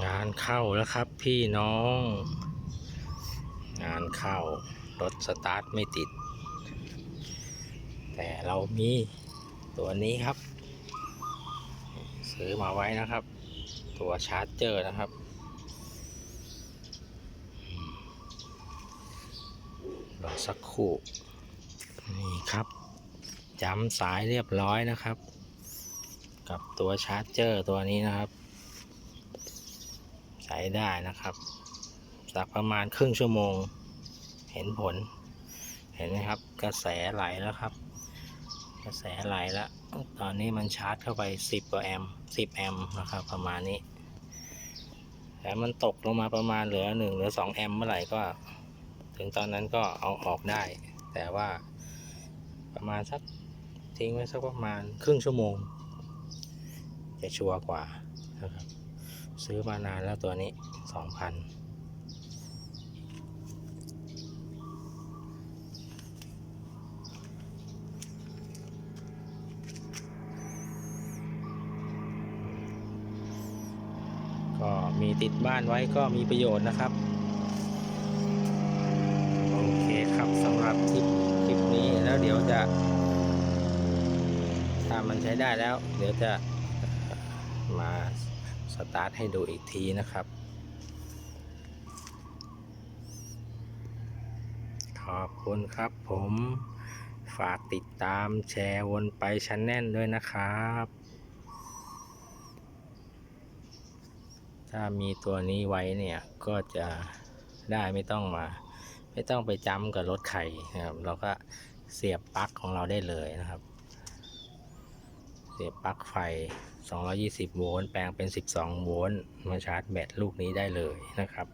งานเข้าแล้วครับพี่น้อง งานเข้ารถสตาร์ทไม่ติด แต่เรามีตัวนี้ครับ ซื้อมาไว้นะครับ ตัวชาร์จเจอร์นะครับ รอสักครู่นี่ครับจำสายเรียบร้อยนะครับ กับตัวชาร์จเจอร์ตัวนี้นะครับ ช้ได้นะครับสักประมาณครึ่งชั่วโมง เห็นผล เห็นไหมครับ กระแสไหลแล้วครับ กระแสไหลแล้ว ตอนนี้มันชาร์จเข้าไป 10กว่าแอมป์10แอมป์นะครับ ประมาณนี้แต่มันตกลงมาประมาณเหลือ1หรือ2แอมป์เมื่อไหร่ก็ ถึงตอนนั้นก็เอาออกได้ แต่ว่าประมาณสักทิ้งไว้สักประมาณครึ่งชั่วโมง จะชัวร์กว่านะครับ ซื้อมานานแล้วตัวนี้สองพันก็มีติดบ้านไว้ก็มีประโยชน์นะครับ โอเคครับสำหรับคลิปคลิปนี้แล้วเดี๋ยวจะ ถ้ามันใช้ได้แล้ว เดี๋ยวจะมา สตาร์ทให้ดูอีกทีนะครับ ขอบคุณครับผมฝากติดตามแชร์วนไปชั้นแน่นด้วยนะครับ ถ้ามีตัวนี้ไว้เนี่ย ก็จะได้ไม่ต้องมา ไม่ต้องไปจำกับรถไข่นะครับ เราก็เสียบปลั๊กของเราได้เลยนะครับ เสียบปลั๊กไฟ 220 โวลต์ แปลงเป็น 12 โวลต์ มาชาร์จแบตลูกนี้ได้เลยนะครับ